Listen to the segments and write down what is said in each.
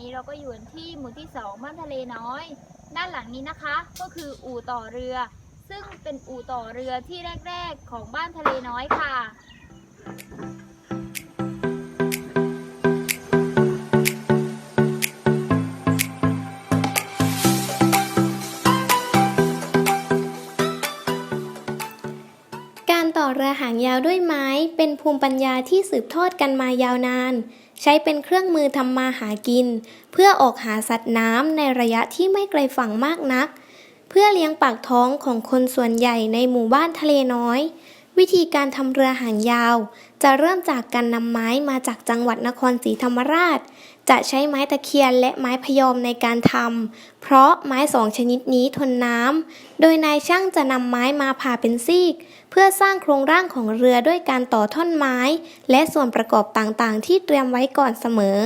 นี้เราก็อยู่ที่หมู่ที่สองบ้านทะเลน้อย ด้านหลังนี้นะคะ ก็คืออู่ต่อเรือ ซึ่งเป็นอู่ต่อเรือที่แรก ๆ ของบ้านทะเลน้อยค่ะ ต่อเรือหางยาวด้วยไม้ เป็นภูมิปัญญาที่สืบทอดกันมายาวนาน ใช้เป็นเครื่องมือทำมาหากิน เพื่อออกหาสัตว์น้ำในระยะที่ไม่ไกลฝั่งมากนัก เพื่อเลี้ยงปากท้องของคนส่วนใหญ่ในหมู่บ้านทะเลน้อย วิธีการทำเรือหางยาว จะเริ่มจากการนำไม้มาจากจังหวัดนครศรีธรรมราช จะใช้ไม้ตะเคียนและไม้พยอมในการทำเพราะไม้สองชนิดนี้ทนน้ำโดยนายช่างจะนำไม้มาผ่าเป็นซีก เพื่อสร้างโครงร่างของเรือด้วยการต่อท่อนไม้ และส่วนประกอบต่างๆ ที่เตรียมไว้ก่อนเสมอ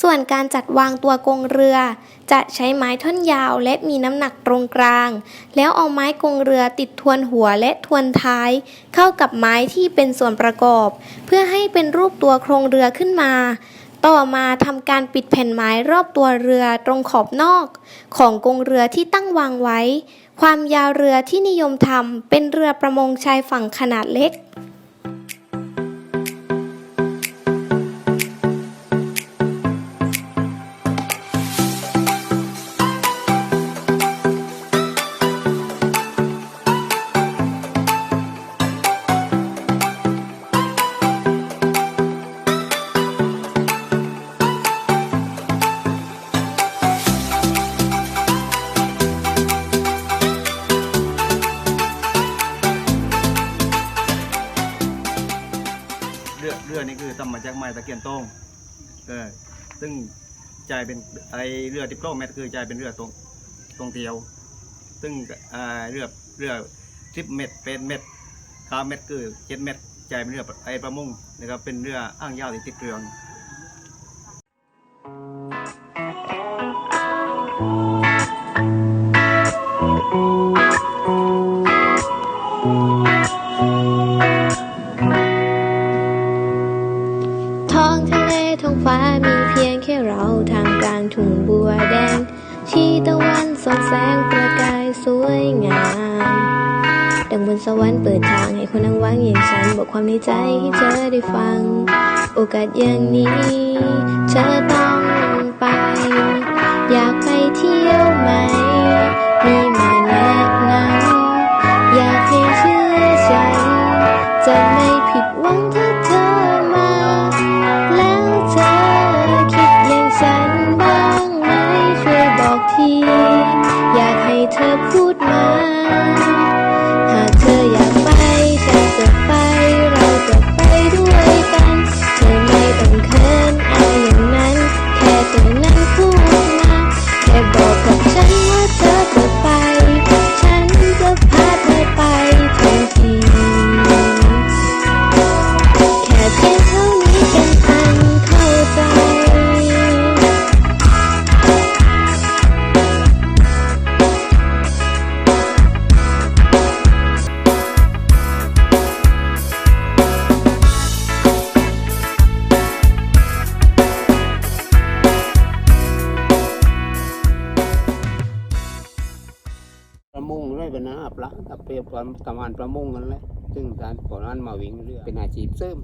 ส่วนการจัดวางตัวกงเรือ จะใช้ไม้ท่อนยาวและมีน้ำหนักตรงกลาง แล้วเอาไม้กงเรือติดทวนหัวและทวนท้าย เข้ากับไม้ที่เป็นส่วนประกอบ เพื่อให้เป็นรูปตัวโครงเรือขึ้นมา ต่อมาทำการปิดแผ่นไม้รอบตัวเรือตรงขอบนอก ของกงเรือที่ตั้งวางไว้ ความยาวเรือที่นิยมทำเป็นเรือประมงชายฝั่งขนาดเล็ก รือเรือนี่คือทำมาจากไม้ตะเคียนโต้งเออซึ่งจ่ายเป็นไอเรือที่โปรเมตรคือจ่ายเป็นเรือตรงตรงเดียว ซึ่งอ่าเรือเรือทิปเมตรเป็นเมตรเก้าเมตรคือเจ็ดเมตรจ่ายเป็นเรือไอประมงนะครับเป็นเรืออ้างยาวที่ติดเรือง สวยงาม ดังบนสวรรค์เปิดทางให้คนนั่งว่างอย่างฉัน บอกความในใจให้เธอได้ฟัง โอกาสอย่างนี้เธอต้องไป อยากไปเที่ยวไหมมีมาแนะนำอยากให้เชื่อฉันจะไม่ผิดหวังเธอ เรื่เป็นอาปละถ้าเปรียบกับประมานประมงกันเลยซึ่งการก่อนนั้นมาวิ่งเรือ เป็นอาชีพเสริม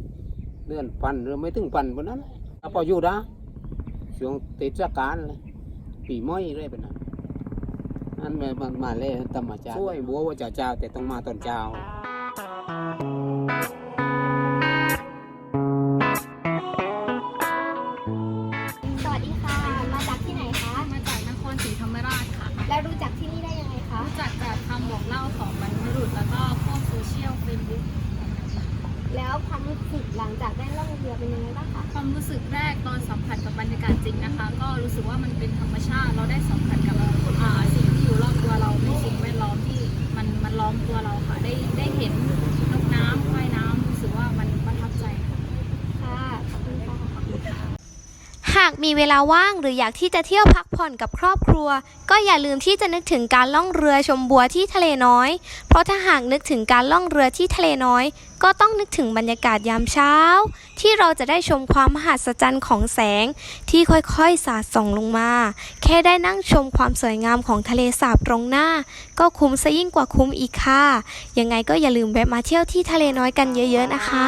เลื่อนปันหรือไม่ถึงปันบนนั้นถ้าพออยู่ได้ช่วงเทศการเลยปีม้อยเรื่อยเป็นนั้นนั่นมามาเลยธรรมชาติช่วยบัวว่าจะเจ้าแต่ต้องมาตอนเจ้า สึกหลังจากได้ล่องเรือเป็นยังไงบ้างคะความรู้สึกแรกตอนสัมผัสกับบรรยากาศจริงนะคะ ก็รู้สึกว่ามันเป็นธรรมชาติเราได้สัมผัสกับอ่าสิ่งที่อยู่รอบตัวเราเป็นสิ่งแวดล้อมที่มันมันล้อมตัวเราค่ะได้ได้เห็นนกน้ำว่ายน้ำรู้สึกว่ามันประทับใจค่ะ ค่ะ ขอบคุณค่ะ หาก มีเวลาว่างหรืออยากที่จะเที่ยวพักผ่อนกับครอบครัว ก็อย่าลืมที่จะนึกถึงการล่องเรือชมบัวที่ทะเลน้อย เพราะถ้าหากนึกถึงการล่องเรือที่ทะเลน้อย ก็ต้องนึกถึงบรรยากาศยามเช้า ที่เราจะได้ชมความมหัศจรรย์ของแสง ที่ค่อยๆสาดส่องลงมา แค่ได้นั่งชมความสวยงามของทะเลสาบตรงหน้า ก็คุ้มซะยิ่งกว่าคุ้มอีกค่ะยังไงก็อย่าลืมแวะมาเที่ยวที่ทะเลน้อยกันเยอะ ๆนะคะ